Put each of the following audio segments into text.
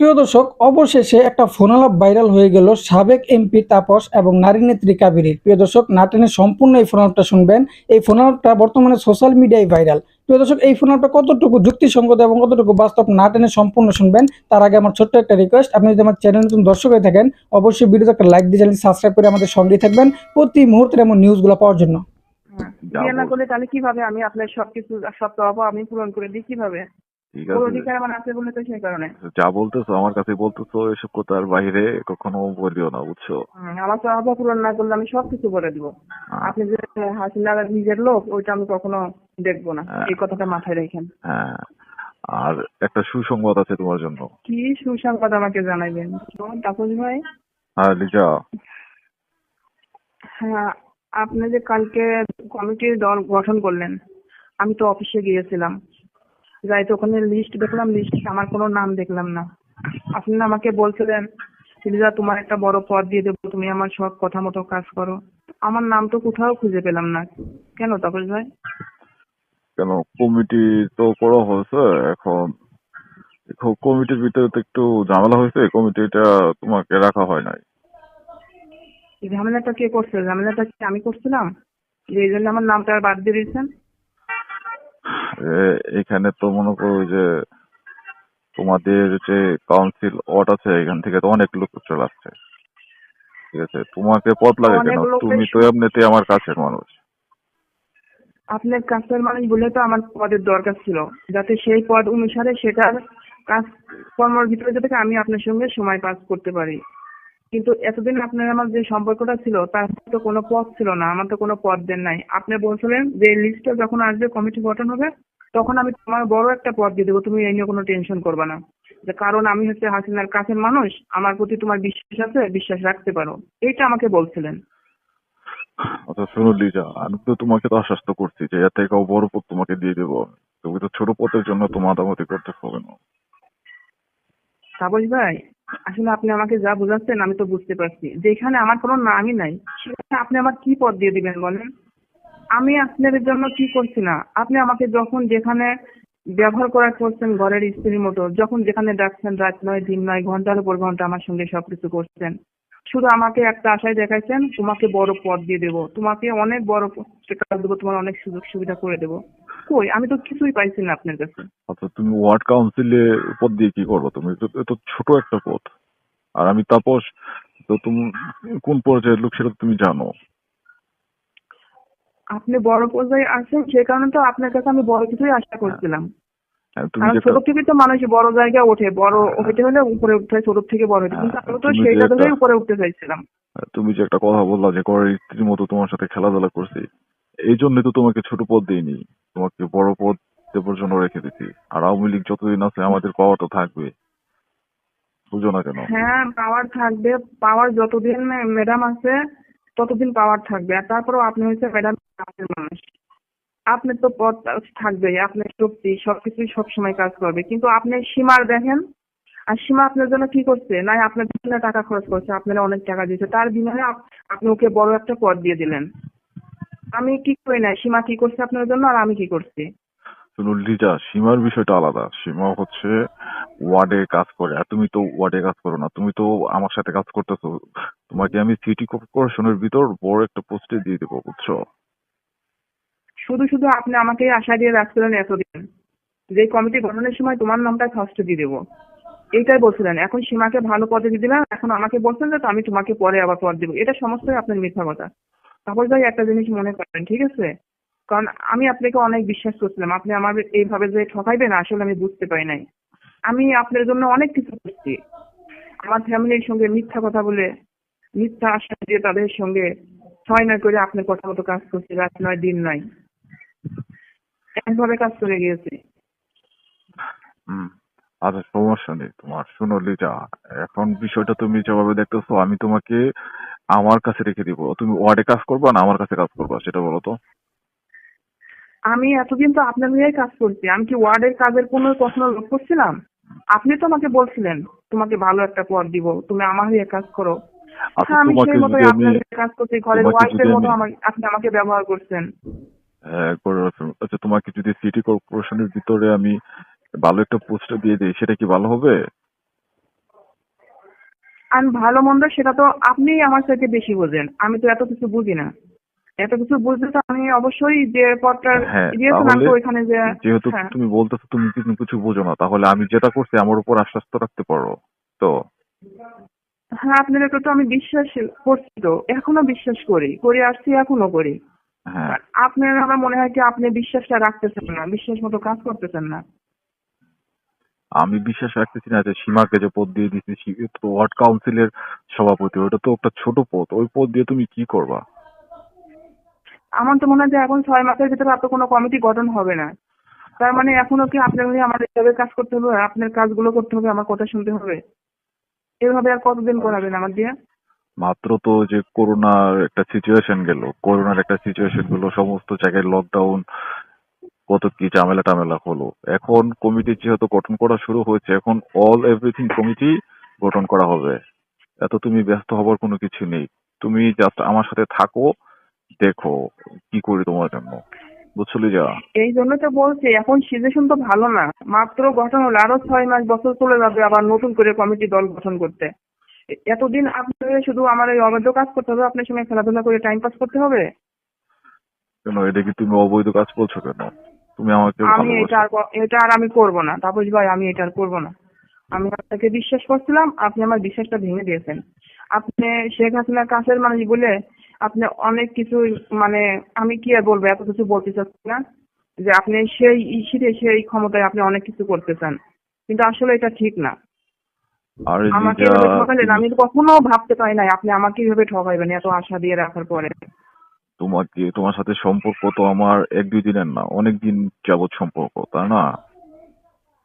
প্রিয় দর্শক অবশেষে একটা ফোনালাপ ভাইরাল হয়ে গেল সাবেক এমপি তাপস এবং নারী নেত্রী কাবেরীর। প্রিয় দর্শক নাটেনে সম্পূর্ণ এই ফোনালাপটা শুনবেন। এই ফোনালাপটা বর্তমানে সোশ্যাল মিডিয়ায় ভাইরাল। প্রিয় দর্শক এই ফোনালাপটা কতটুকু যুক্তিসঙ্গত এবং কতটুকু বাস্তব নাটেনে সম্পূর্ণ শুনবেন তার আগে আমার ছোট্ট একটা রিকোয়েস্ট আপনি যদি আমার চ্যানেল নতুন দর্শক হয়ে থাকেন অবশ্যই ভিডিওতে একটা লাইক দিয়ে চ্যানেল সাবস্ক্রাইব করে আমাদের সঙ্গেই থাকবেন প্রতি মুহূর্তের এমন নিউজগুলো পাওয়ার জন্য। হ্যাঁ, কীভাবে আমি আপনার সবকিছু সব চাওয়া আমি পূরণ করে দিই কীভাবে? ঠিক আছে। তো যা বলতেছো আমার কাছে বলতেছো এসব কথার বাইরে কখনো বলিও না বুঝছ? আমার চাওয়া পূরণ না করলে আমি সবকিছু বলে দিব। হ্যাঁ, আপনি যে হাসিনা নিজের লোক ওইটা আমি কখনো দেখব না। হ্যাঁ। এই কথাটা মাথায় রেখেন। হ্যাঁ। আর একটা সুসংবাদ আছে তোমার জন্য। কি সুসংবাদ আমাকে জানাইবেন? তাপস ভাই? হ্যাঁ লিজা। হ্যাঁ আপনি যে কালকে কমিটির দল গঠন করলেন আমি তো অফিসে গিয়েছিলাম। যাই তো ওখানে লিস্ট দেখলাম লিস্ট আমার কোনো নাম দেখলাম না। আপনি আমাকে বলছিলেন লিজা তোমার একটা বড় পদ দিয়ে দেবো তুমি আমার সব কথা মতো কাজ করো। আমার নাম তো কোথাও খুঁজে পেলাম না। কেন তাপস ভাই? কেন? কমিটি তো করা হয়েছে এখন কমিটির ভিতরে তো একটু ঝামেলা হয়েছে কমিটিটা তোমাকে রাখা হয় নাই। ঝামেলাটা কে করছে? ঝামেলাটা কি আমি করছিলাম? যে এই জন্য আমার নামটা বাদ দিয়ে দিয়েছেন? এখানে তো মনে করো যে তোমাদের যে কাউন্সিল ওয়ার্ড আছে এখান থেকে তো অনেক লোক চলে আসছে। ঠিক আছে? তোমাকে পথ লাগে কেন? তুমি তো এমনিতে আমার কাছের মানুষ। আপনার কাছের মানুষ বলে তো আমার পদের দরকার ছিল। যাতে সেই পদ অনুসারে সেটার কাজ কর্মের ভিতরে যাতে আমি আপনার সঙ্গে সময় পাস করতে পারি। কিন্তু এতদিন আপনার আমার যে সম্পর্কটা ছিল তার তো কোনো পদ ছিল না। আমার তো কোনো পদ দেন নাই। আপনি বলছিলেন যে লিস্টটা যখন আসবে কমিটি গঠন হবে তখন আমি তোমার বড় একটা পদ দিয়ে দেবো তুমি এই নিয়ে কোনো টেনশন করবে না। কারণ আমি হচ্ছে হাসিনার কাছের মানুষ আমার প্রতি তোমার বিশ্বাস আছে বিশ্বাস রাখতে পারো। এইটা আমাকে বলছিলেন। আচ্ছা শোনো লিজা আমি তো তোমাকে তো আশ্বস্ত করছি যে এর থেকেও বড় পদ তোমাকে দিয়ে দেবো। তুমি তো ছোট পদের জন্য তো মাতামাতি করতে হবে না। তাপস ভাই আসলে আপনি আমাকে যা বোঝাচ্ছেন আমি তো বুঝতে পারছি। যেখানে আমার কোনো নামই নাই সেখানে আপনি আমার কি পদ দিয়ে দিবেন বলেন? আমি আপনাদের জন্য কি করছি না? আপনি আমাকে যখন যেখানে ব্যবহার করার করছেন, ঘরের স্ত্রীর মতো, যখন যেখানে ডাকছেন, রাত নয়, দিন নয়, ঘণ্টার উপর ঘণ্টা আমার সঙ্গে সবকিছু করছেন। শুধু আমাকে একটা আশায় দেখাইছেন, তোমাকে বড় পদ দিয়ে দেবো। তোমাকে অনেক বড় কাজ দেবো, তোমার অনেক সুযোগ সুবিধা করে দেবো। কই? আমি তো কিছুই পাইছি না আপনার কাছে। আচ্ছা তুমি ওয়ার্ড কাউন্সিলে পদ দিয়ে কি করব? তুমি তো, এ ছোট একটা পদ। আর আমি তাপস, তো তুমি কোন পর্যায়ের লোক সেটা তুমি জানো। আপনি বড় পর্যায়ে আছেন সে কারণে তো আপনার কাছে আমি বড় কিছুই আশা করছিলাম। হ্যাঁ, তুমি কারণ ছোট থেকে তো মানুষ বড় জায়গায় ওঠে বড় হইতে হলে উপরে উঠতে হয় ছোট থেকে বড় হইতে। কিন্তু হ্যাঁ, আমি তো তুমি সেইটা ধরেই উপরে উঠতে চাইছিলাম। তুমি যে একটা কথা বললা যে স্ত্রীর মতো তোমার সাথে খেলাধুলা করছি এই জন্যই তো তোমাকে ছোট পদ দিইনি। তোমাকে বড় পদ জন্য রেখে দিছি। আর আওয়ামী লীগ যতদিন আছে আমাদের পাওয়া তো থাকবে। বুঝো না কেন? হ্যাঁ পাওয়ার থাকবে। পাওয়ার যতদিন ম্যাডাম আছে ততদিন পাওয়ার থাকবে। আর তারপরেও আপনি হচ্ছে ম্যাডাম কাছের মানুষ। আপনি তো পথ থাকবেই, আপনার শক্তি, সবকিছুই সবসময় কাজ করবে। কিন্তু আপনি সীমার দেখেন, আর সীমা আপনার জন্য কি করছে? না আপনার জন্য টাকা খরচ করছে, আপনারা অনেক টাকা দিয়েছে। তার বিনিময়ে আপনি ওকে বড় একটা পদ দিয়ে দিলেন। আমি কি করি না সীমা কি করছে আপনার জন্য, আর আমি কি করছি? লিজা, সীমার বিষয়টা আলাদা। সীমা হচ্ছে ওয়ার্ডে কাজ করে, আর তুমি তো ওয়ার্ডে কাজ করো না, তুমি তো আমার সাথে কাজ করতেছো। তোমাকে আমি সিটি কর্পোরেশনের ভিতর বড় একটা পোস্টে দিয়ে দেবো, বুঝছ? শুধু শুধু আপনি আমাকে আশা দিয়ে রাখছিলেন এতদিন। যে কমিটি গঠনের সময় তোমার নামটা ফার্স্ট দিয়ে দেবো। এইটাই বলছিলেন। এখন সীমাকে ভালো পদে দিয়ে দিলেন এখন আমাকে বলছেন যে আমি তোমাকে পরে আবার পদ দেবো। এটা সমস্তই আপনার মিথ্যা কথা। তারপর যাই একটা জিনিস মনে করেন, ঠিক আছে? কারণ আমি আপনাকে অনেক বিশ্বাস করছিলাম। আপনি আমার এইভাবে যে ঠকাইবেন, আসলে আমি বুঝতে পারি নাই। আমি আপনার জন্য অনেক কিছু করছি। আমার ফ্যামিলির সঙ্গে মিথ্যা কথা বলে মিথ্যা আশা দিয়ে তাদের সঙ্গে ছয় নয় করে আপনার কথা মতো কাজ করছি রাত নয় দিন নয়। একভাবে কাজ করে গিয়েছি। আচ্ছা সমস্যা নেই তোমার শোনো লিজা এখন বিষয়টা তুমি যেভাবে দেখতেছো আমি তোমাকে আমার কাছে রেখে দিব। তুমি ওয়ার্ডে কাজ করবা না আমার কাছে কাজ করবা সেটা বলো তো। আমি এতদিন তো আপনার নিয়েই কাজ করছি আমি কি ওয়ার্ডের কাজের কোনো প্রশ্ন লোক করছিলাম? আপনি তো আমাকে বলছিলেন তোমাকে ভালো একটা পদ দিব তুমি আমার হয়ে কাজ করো। হ্যাঁ আমি সেই মতোই আপনার কাজ করছি ঘরের ওয়াইফের মতো আপনি আমাকে ব্যবহার করছেন। হ্যাঁ। আচ্ছা তোমাকে যদি সিটি কর্পোরেশনের ভিতরে আমি ভালো একটা পোস্টে দিয়ে দিই সেটা কি ভালো হবে? আর ভালো মন্দ সেটা তো আপনিই আমার থেকে বেশি বোঝেন। আমি তো এত কিছু বুঝি না। এত কিছু বুঝতে তো আমি অবশ্যই যে পথটা হ্যাঁ, ওইখানে যে যেহেতু হ্যাঁ। তুমি বলতেছো তুমি কিন্তু কিছু বোঝো না। তাহলে আমি যেটা করছি আমার উপর আশ্বাস তো রাখতে পারো। তো? হ্যাঁ আপনার আপনাদের তো আমি বিশ্বাস করছি তো এখনও বিশ্বাস করি। করে আসছি এখনও করি। হ্যাঁ। আপনার আমার মনে হয় কি আপনি বিশ্বাসটা রাখতেছেন না বিশ্বাস মতো কাজ করতেছেন না? আমি বিশ্বাস রাখতেছি না যে সীমাকে যে পদ দিয়ে দিচ্ছি তো ওয়ার্ড কাউন্সিলের সভাপতি ওটা তো একটা ছোট পদ। ওই পদ দিয়ে তুমি কি করবা? আমার তো মনে হয় যে এখন ছয় মাসের ভিতরে আপনার কোনো কমিটি গঠন হবে না। তার মানে এখনও কি আপনার হয়ে আমার এভাবে কাজ করতে হবে, আপনার কাজগুলো করতে হবে, আমার কথা শুনতে হবে? এভাবে আর কতদিন করাবেন আমার দিয়ে? মাত্র তো যে করোনার একটা সিচুয়েশন গেল। করোনার একটা সিচুয়েশনগুলো, সমস্ত জায়গায় লকডাউন কত কি ঝামেলা টামেলা হলো। এখন কমিটি যেহেতু গঠন করা শুরু হয়েছে, এখন অল এভরিথিং কমিটি গঠন করা হবে। এত তুমি ব্যস্ত হবার কোনো কিছু নেই। তুমি জাস্ট আমার সাথে থাকো দেখো কি করি তোমার জন্য? বুঝলি যা এই জন্য তো বলছি এখন সিচুয়েশন তো ভালো না। মাত্র গঠন হলো আরও ছয় মাস বছর চলে যাবে আবার নতুন করে কমিটি দল গঠন করতে। এতদিন আপনাকে শুধু আমার এই অবৈধ কাজ করতে হবে আপনার সঙ্গে খেলাধুলা করে টাইম পাস করতে হবে? কেন এটা কি তুমি অবৈধ কাজ বলছো কেন? তুমি আমাকে আমি এটা আর এটা আর আমি করব না। তাপস ভাই আমি এটা আর করব না। আমি আপনাকে বিশ্বাস করছিলাম আপনি আমার বিশ্বাসটা ভেঙে দিয়েছেন। আপনি শেখ হাসিনার কাছের মানুষ বলে আপনি অনেক কিছু মানে আমি কি আর বলব এত কিছু বলতে চাচ্ছি না যে আপনি সেই ইসিতে সেই ক্ষমতায় আপনি অনেক কিছু করতে চান। কিন্তু আসলে এটা ঠিক না। আমাকে ঠকালেন আমি কখনো ভাবতে পারি নাই আপনি আমাকে এভাবে ঠকাইবেন এত আশা দিয়ে রাখার পরে। তোমাকে তোমার সাথে সম্পর্ক তো আমার এক দুই দিনের না অনেক দিন যাবত সম্পর্ক তাই না?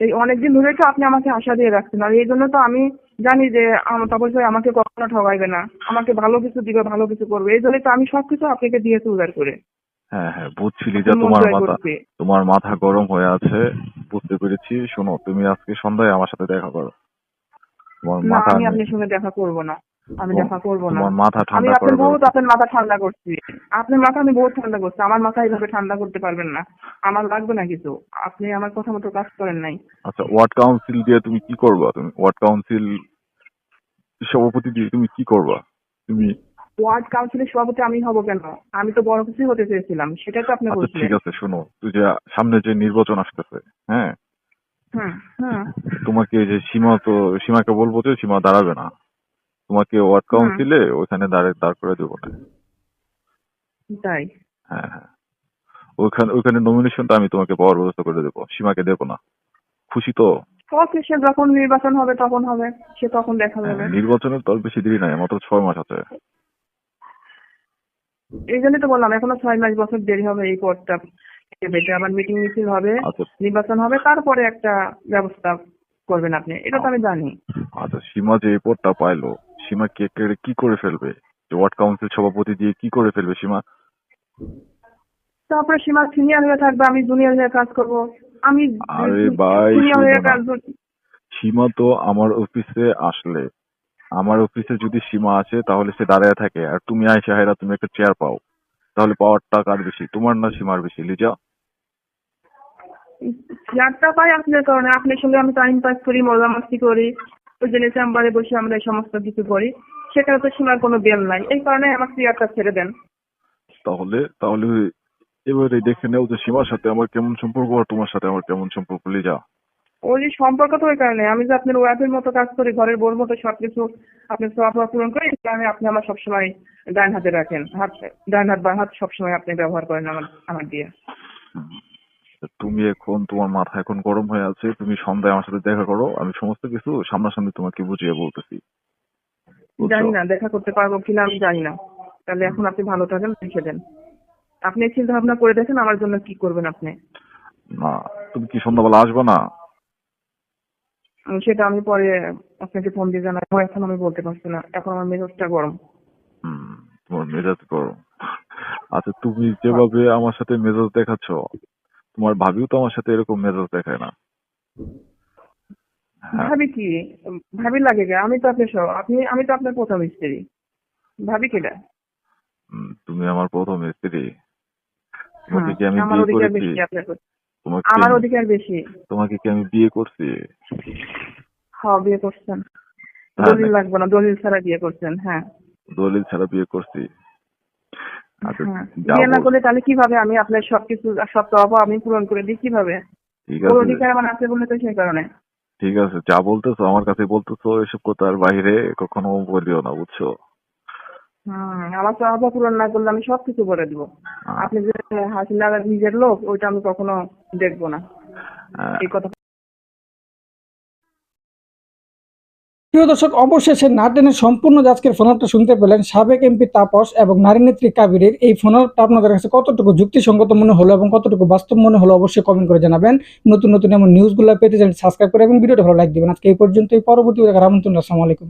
এই অনেকদিন ধরে তো আপনি আমাকে আশা দিয়ে রাখছেন। আর এই জন্য তো আমি জানি যে তপস ভাই আমাকে কখনো ঠগাইবে না। আমাকে ভালো কিছু দিবে ভালো কিছু করবে। এই জন্য তো আমি সবকিছু আপনাকে দিয়েছি উদার করে। হ্যাঁ হ্যাঁ বুঝছি লিজা তোমার মাথা তোমার মাথা গরম হয়ে আছে বুঝতে পেরেছি। শোনো তুমি আজকে সন্ধ্যায় আমার সাথে দেখা করো। তোমার মাথা আমি আপনার সঙ্গে দেখা করব না। আমি দেখা করব না। মাথা আমি ঠান্ডা আপনার করে বহুত আপনার মাথা ঠান্ডা করছি। আপনার মাথা আমি বহুত ঠান্ডা করছি। আমার মাথা এইভাবে ঠান্ডা করতে পারবেন না। আমার লাগবে না কিছু। আপনি আমার কথা মতো কাজ করেন নাই। আচ্ছা ওয়ার্ড কাউন্সিল দিয়ে তুমি কি করবা? তুমি ওয়ার্ড কাউন্সিল সভাপতি দিয়ে তুমি কি করবা? তুমি ওয়ার্ড কাউন্সিলের সভাপতি আমি হব কেন? আমি তো বড় কিছু হতে চেয়েছিলাম। সেটাই তো আপনি আচ্ছা বলছিলেন। ঠিক আছে শোনো। তুই যে সামনে যে নির্বাচন আসতেছে হ্যাঁ? হুম হুম। তোমাকে যে সীমা তো সীমাকে বলব যে সীমা দাঁড়াবে না। তোমাকে ওয়ার্ড কাউন্সিলে ওইখানে দাঁড়ে দাঁড় করে দেবো না। তাই? হ্যাঁ হ্যাঁ। ওইখানে ওইখানে নমিনেশনটা আমি তোমাকে পাওয়ার ব্যবস্থা করে দেবো। সীমাকে দেবো না। খুশি তো? সে যখন নির্বাচন হবে তখন হবে। সে তখন দেখা হ্যাঁ, যাবে। নির্বাচনের তো আর বেশি দেরি নাই মাত্র ছয় মাস আছে। এই জন্যই তো বললাম এখনও ছয় মাস বছর দেরি হবে এই পদটা পেতে আবার মিটিং মিছিল হবে আচ্ছা। নির্বাচন হবে তারপরে একটা ব্যবস্থা করবেন আপনি। এটা তো আমি জানি। আচ্ছা সীমা যে এই পদটা পাইলো সীমা কে কে- কি করে ফেলবে? যে ওয়ার্ড কাউন্সিল সভাপতি দিয়ে কি করে ফেলবে সীমা? তারপরে সীমা সিনিয়র হয়ে থাকবে আমি জুনিয়র হয়ে কাজ করব। আমি আরে ভাই, সীমা। তো আমার অফিসে আসলে। আমার অফিসে যদি সীমা আসে তাহলে সে দাঁড়ায় থাকে। আর তুমি আইসা হায়রা তুমি একটা চেয়ার পাও। তাহলে পাওয়ারটা কার বেশি? তোমার না সীমার বেশি? লিজা? চেয়ারটা পাই আপনার কারণে। আপনার সঙ্গে আমি টাইম পাস করি মজা মাস্তি করি। ওই জন্য চেম্বারে বসে আমরা এই সমস্ত কিছু করি। সেখানে তো সীমার কোনো বেল নাই। এই কারণে আমাকে চেয়ারটা ছেড়ে দেন। তাহলে তাহলে এবারে দেখে নেও যে সীমার সাথে আমার কেমন সম্পর্ক আর তোমার সাথে আমার কেমন সম্পর্ক লিজা। ওই যে সম্পর্ক তো ওই কারণে। আমি যে আপনার ওয়াইফের মতো কাজ করি ঘরের বোর মতো সবকিছু আপনি সব পূরণ করি এই কারণে আপনি আমার সবসময় ডান হাতে রাখেন। হাত ডান হাত বা হাত সবসময় আপনি ব্যবহার করেন আমার আমার দিয়ে। তুমি এখন তোমার মাথা এখন গরম হয়ে আছে তুমি সন্ধ্যায় আমার সাথে দেখা করো আমি সমস্ত কিছু সামনাসামনি তোমাকে বুঝিয়ে বলতেছি? জানি না দেখা করতে পারব কিনা আমি জানি না। তাহলে এখন আপনি ভালো থাকেন লিখে দেন। আপনি চিন্তা ভাবনা করে দেখেন আমার জন্য কি করবেন আপনি। না তুমি কি সন্ধ্যাবেলা আসবে না? সেটা আমি পরে আপনাকে ফোন দিয়ে জানাব। এখন আমি বলতে পারছি না এখন আমার মেজাজটা গরম। তোমার মেজাজ গরম। আচ্ছা তুমি যেভাবে আমার সাথে মেজাজ দেখাচ্ছ তোমার ভাবিও তো আমার সাথে এরকম মেজাজ দেখায় না। হ্যাঁ। ভাবি কি? ভাবি লাগে কে? আমি তো আপনার সব আপনি আমি তো আপনার প্রথম স্ত্রী। ভাবি কেটা তুমি আমার প্রথম স্ত্রী। তোমাকে কি আমি বিয়ে করেছি? তোমাকে আমার অধিকার বেশি। তোমাকে কি আমি বিয়ে করছি? হ্যাঁ বিয়ে করছেন। হ্যাঁ, দলিল লাগবে না দলিল ছাড়া বিয়ে করছেন হ্যাঁ। দলিল ছাড়া বিয়ে করছি। হ্যাঁ বিয়ে না করলে তাহলে কীভাবে? আমি আপনার সবকিছু সব চাওয়া আমি পূরণ করে দিই কীভাবে? ঠিক আছে। অধিকার আমার আছে বলে তো সেই কারণে। ঠিক আছে যা বলতেছো আমার কাছে বলতেছো এসব কথার বাইরে কখনো বলিও না বুঝছ? আমার চাওয়া পূরণ না করলে আমি সবকিছু করে দিব। আপনি যে হাসিনা নিজের লোক ওইটা আমি কখনো দেখব না। এই কথা প্রিয় দর্শক, অবশেষে নাটেনের সম্পূর্ণ আজকের ফোনালটা শুনতে পেলেন সাবেক এমপি তাপস এবং নারী নেত্রী কাবিরের। এই ফোনালটা আপনাদের কাছে কতটুকু যুক্তিসঙ্গত মনে হলো এবং কতটুকু বাস্তব মনে হলো অবশ্যই কমেন্ট করে জানাবেন। নতুন নতুন এমন নিউজগুলো পেতে চ্যানেল সাবস্ক্রাইব করে এবং ভিডিওটা ভালো লাইক দেবেন। আজকে এই পর্যন্তই। পরবর্তী আমন্ত্রণ, আসসালামু আলাইকুম।